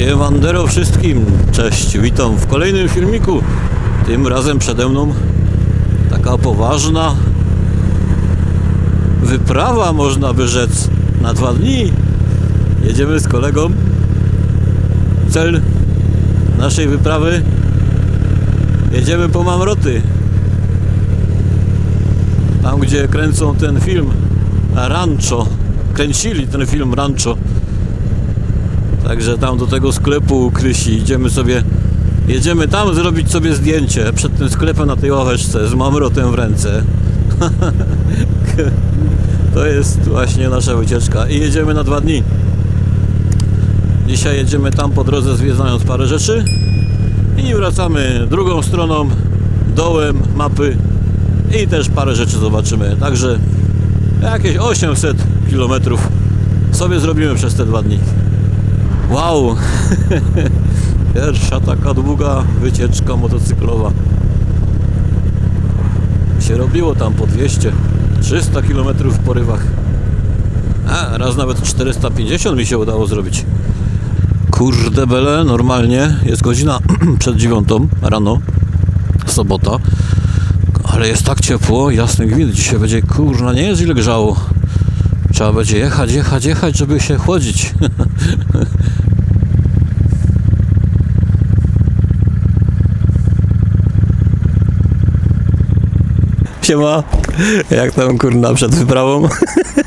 Siemandero wszystkim, cześć, witam w kolejnym filmiku. Tym razem przede mną taka poważna wyprawa, można by rzec, na dwa dni. Jedziemy z kolegą. Cel naszej wyprawy jedziemy po Mamroty. Tam, gdzie kręcą ten film Rancho. Kręcili ten film Rancho. Także tam do tego sklepu Krysi idziemy sobie, jedziemy tam zrobić sobie zdjęcie przed tym sklepem na tej ławeczce z mamrotem w ręce. to jest właśnie nasza wycieczka i jedziemy na dwa dni. Dzisiaj jedziemy tam po drodze zwiedzając parę rzeczy i wracamy drugą stroną, dołem mapy i też parę rzeczy zobaczymy. Także jakieś 800 km sobie zrobimy przez te dwa dni. Wow! Pierwsza taka długa wycieczka motocyklowa. Się robiło tam po 200, 300 km w porywach. A, raz nawet 450 mi się udało zrobić. Kurde bele, normalnie jest godzina przed dziewiątą rano, sobota. Ale jest tak ciepło, jasny gwint. Dzisiaj będzie, kurna, nie jest ile grzało. Trzeba będzie jechać, jechać, jechać, żeby się chłodzić. Siema. Jak tam kurna przed wyprawą?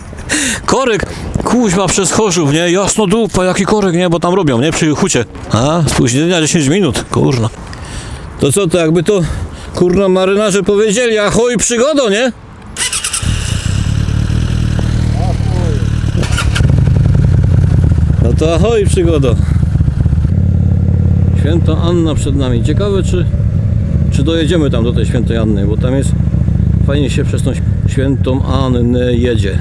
korek! Kuźma przez Chorzów, nie? Jasno dupa, jaki korek, nie? Bo tam robią, nie? Przy hucie. A, spóźnienia 10 minut, kurna. To co, to jakby to, kurna, marynarze powiedzieli, ahoj przygodo, nie? To ahoj przygodo. Święta Anna przed nami. Ciekawe, czy, czy dojedziemy tam do tej świętej Anny, bo tam jest fajnie się przez tą świętą Annę jedzie.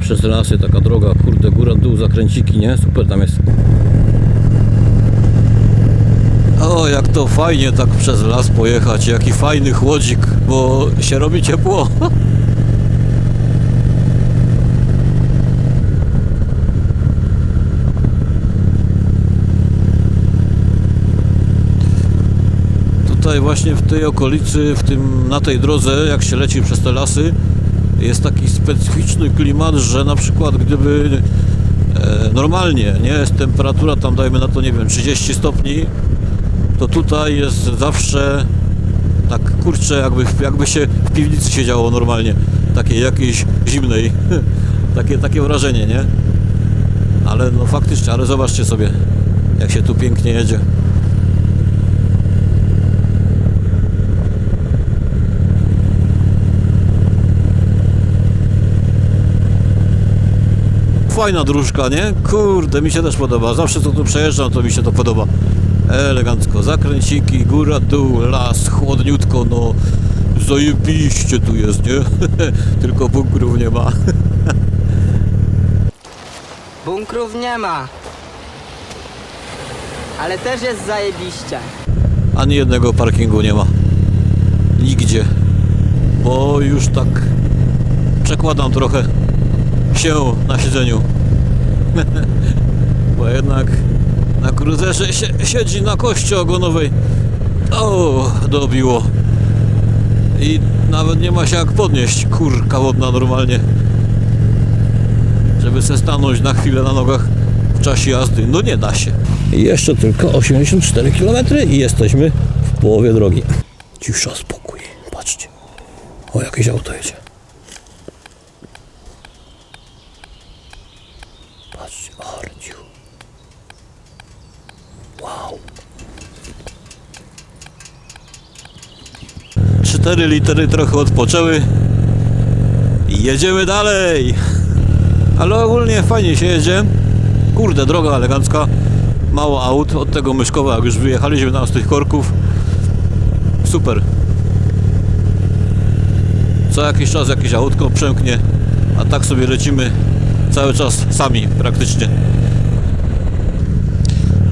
Przez lasy taka droga, kurde, góra, dół, zakręciki, nie? Super tam jest. O, jak to fajnie tak przez las pojechać, jaki fajny chłodzik, bo się robi ciepło. Tutaj właśnie w tej okolicy, w tym, na tej drodze, jak się leci przez te lasy, jest taki specyficzny klimat, że na przykład gdyby e, normalnie, nie, jest temperatura tam dajmy na to, nie wiem, 30 stopni, to tutaj jest zawsze tak kurczę, jakby, jakby się w piwnicy siedziało normalnie, takiej jakiejś zimnej, takie, takie wrażenie, nie? Ale no faktycznie, ale zobaczcie sobie, jak się tu pięknie jedzie. Fajna dróżka, nie? Kurde, mi się też podoba. Zawsze co tu przejeżdżam, to mi się to podoba. Elegancko. Zakręciki, góra, dół, las, chłodniutko, no. Zajebiście tu jest, nie? Tylko bunkrów nie ma. Bunkrów nie ma. Ale też jest zajebiście. Ani jednego parkingu nie ma. Nigdzie. Bo już tak przekładam trochę się na siedzeniu. Bo jednak na kruzerze się, siedzi na kości ogonowej. O, dobiło. I nawet nie ma się jak podnieść. Kurka wodna normalnie. Żeby se stanąć na chwilę na nogach w czasie jazdy. No nie da się. Jeszcze tylko 84 km i jesteśmy w połowie drogi. Cisza, spokój. Patrzcie. O, jakieś auto jedzie. Patrzcie, ale cicho. Wow. Cztery litery trochę odpoczęły. I jedziemy dalej. Ale ogólnie fajnie się jedzie. Kurde, droga elegancka. Mało aut, od tego myszkowa, jak już wyjechaliśmy tam z tych korków. Super. Co jakiś czas jakieś autko przemknie, a tak sobie lecimy cały czas sami praktycznie.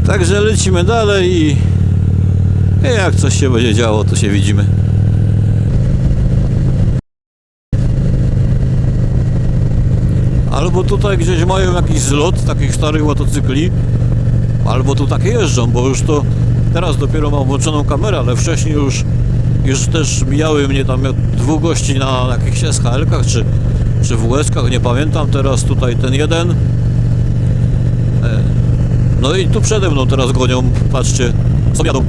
Także lecimy dalej i i jak coś się będzie działo, to się widzimy. Albo tutaj gdzieś mają jakiś zlot takich starych motocykli albo tu takie jeżdżą, bo już to teraz dopiero mam włączoną kamerę, ale wcześniej już, już też mijały mnie tam dwóch gości na jakichś SHL-kach czy, czy WS-kach, nie pamiętam, teraz tutaj ten jeden. E, No i tu przede mną teraz gonią, patrzcie, sobie jadą.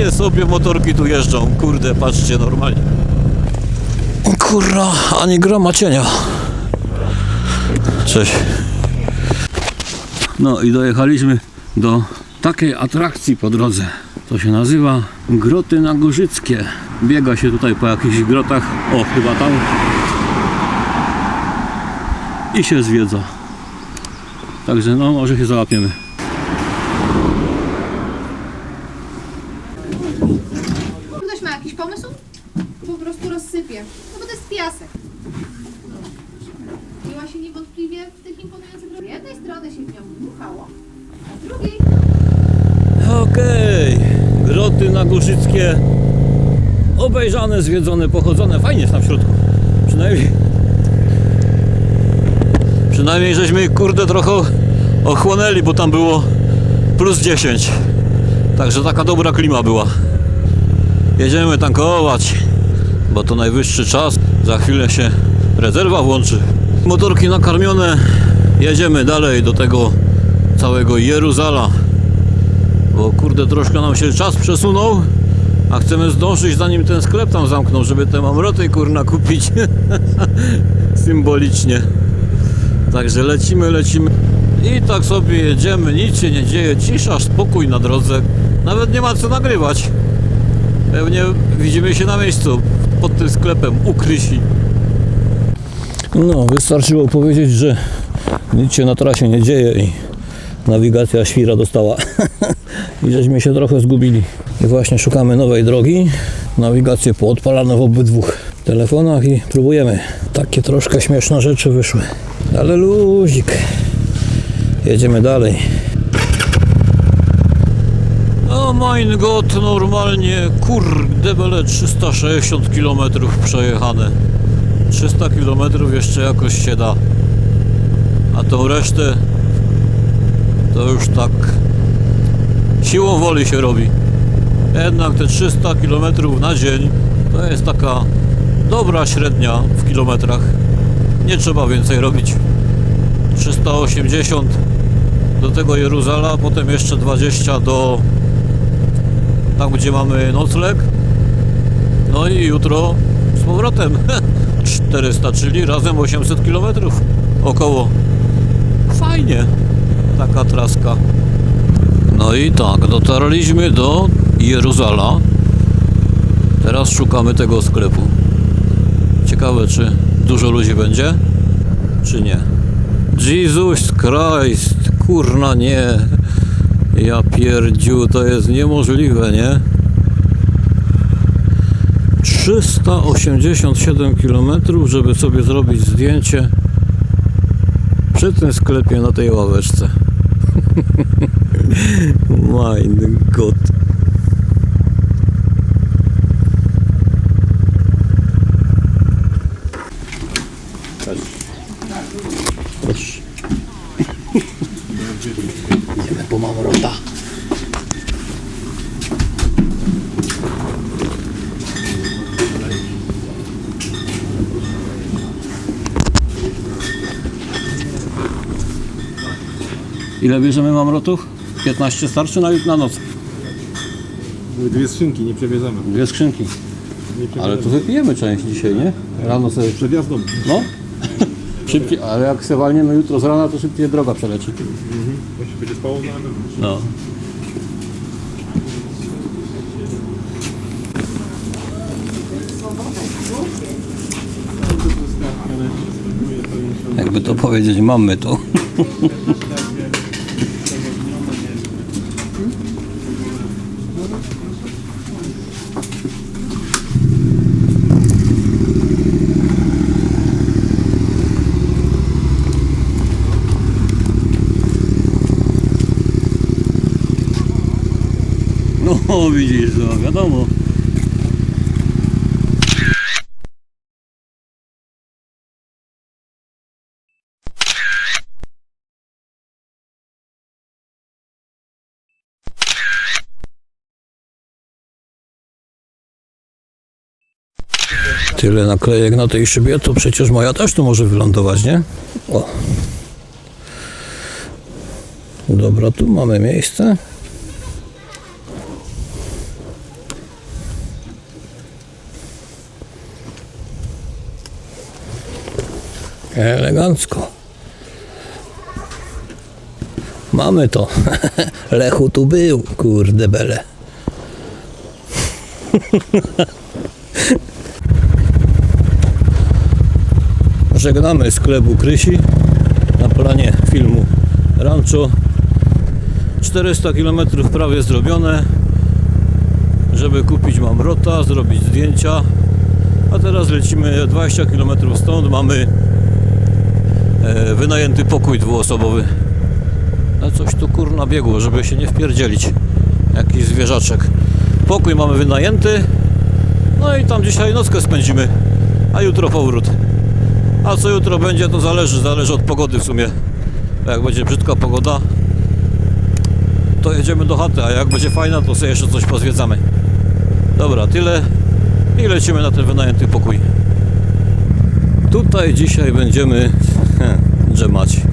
Takie sobie motorki tu jeżdżą, kurde, patrzcie normalnie. Kurna, ani groma cienia. Cześć. No i dojechaliśmy do takiej atrakcji po drodze. To się nazywa Groty Nagórzyckie. Biega się tutaj po jakichś grotach. O, chyba tam. I się zwiedza. Także no, może się załapiemy. Ktoś ma jakiś pomysł? Po prostu rozsypie. No bo to jest piasek. Biła się w tych imponujących. Z jednej strony się w nią dmuchało, a z drugiej Okej, groty nagórzyckie obejrzane, zwiedzone, pochodzone. Fajnie jest tam w środku. Przynajmniej przynajmniej żeśmy kurde trochę ochłonęli, bo tam było plus 10. Także taka dobra klima była. Jedziemy tankować, bo to najwyższy czas. Za chwilę się rezerwa włączy. Motorki nakarmione. Jedziemy dalej do tego całego Jeruzala. Bo kurde, troszkę nam się czas przesunął, a chcemy zdążyć zanim ten sklep tam zamknął, żeby te mamroty kurna kupić. Symbolicznie. Także lecimy, lecimy. I tak sobie jedziemy, nic się nie dzieje, cisza, spokój na drodze. Nawet nie ma co nagrywać. Pewnie widzimy się na miejscu pod tym sklepem u Krysi. No, wystarczyło powiedzieć, że nic się na trasie nie dzieje i nawigacja świra dostała. I żeśmy się trochę zgubili. I właśnie szukamy nowej drogi. Nawigację poodpalano w obydwu telefonach i próbujemy. Takie troszkę śmieszne rzeczy wyszły. Ale luzik. Jedziemy dalej. No mein Gott, normalnie kurde bele 360 km przejechane. 300 km jeszcze jakoś się da. A tą resztę to już tak siłą woli się robi. Jednak te 300 km na dzień to jest taka dobra średnia w kilometrach. Nie trzeba więcej robić. 380 do tego Jeruzala, potem jeszcze 20 do tam gdzie mamy nocleg. No i jutro z powrotem 400, czyli razem 800 km około. Fajnie taka traska. No i tak, dotarliśmy do Jeruzala. Teraz szukamy tego sklepu. Ciekawe, czy dużo ludzi będzie, czy nie. Jesus Christ, kurna nie. Ja pierdziu, to jest niemożliwe, nie? 387 km, żeby sobie zrobić zdjęcie przy tym sklepie na tej ławeczce. Mein Gott. Proszę. Idziemy po mamrota. Ile bierzemy mamrotów? 15 starczy na, na noc. Były dwie skrzynki, nie przewieziemy. Dwie skrzynki. Nie przewieziemy. Ale to wypijemy część dzisiaj, nie? Rano sobie. Przed jazdą. No. Szybciej, ale jak se walniemy jutro z rana, to szybciej droga przeleci. To się będzie spało na. No. Jakby to powiedzieć, mamy to. No widzisz, no wiadomo. Tyle naklejek na tej szybie, to przecież moja też tu może wylądować, nie? O. Dobra, tu mamy miejsce. Elegancko. Mamy to. Lechu tu był, kurde bele. Żegnamy sklepu Krysi na planie filmu Rancho. 400 km prawie zrobione, żeby kupić mamrota, zrobić zdjęcia. A teraz lecimy 20 km stąd, mamy wynajęty pokój dwuosobowy. A coś tu kurna biegło, żeby się nie wpierdzielić. Jakiś zwierzaczek. Pokój mamy wynajęty. No i tam dzisiaj nockę spędzimy, a jutro powrót. A co jutro będzie, to zależy, zależy od pogody w sumie. Jak będzie brzydka pogoda, to jedziemy do chaty, a jak będzie fajna, to sobie jeszcze coś pozwiedzamy. Dobra, tyle i lecimy na ten wynajęty pokój. Tutaj dzisiaj będziemy drzemać.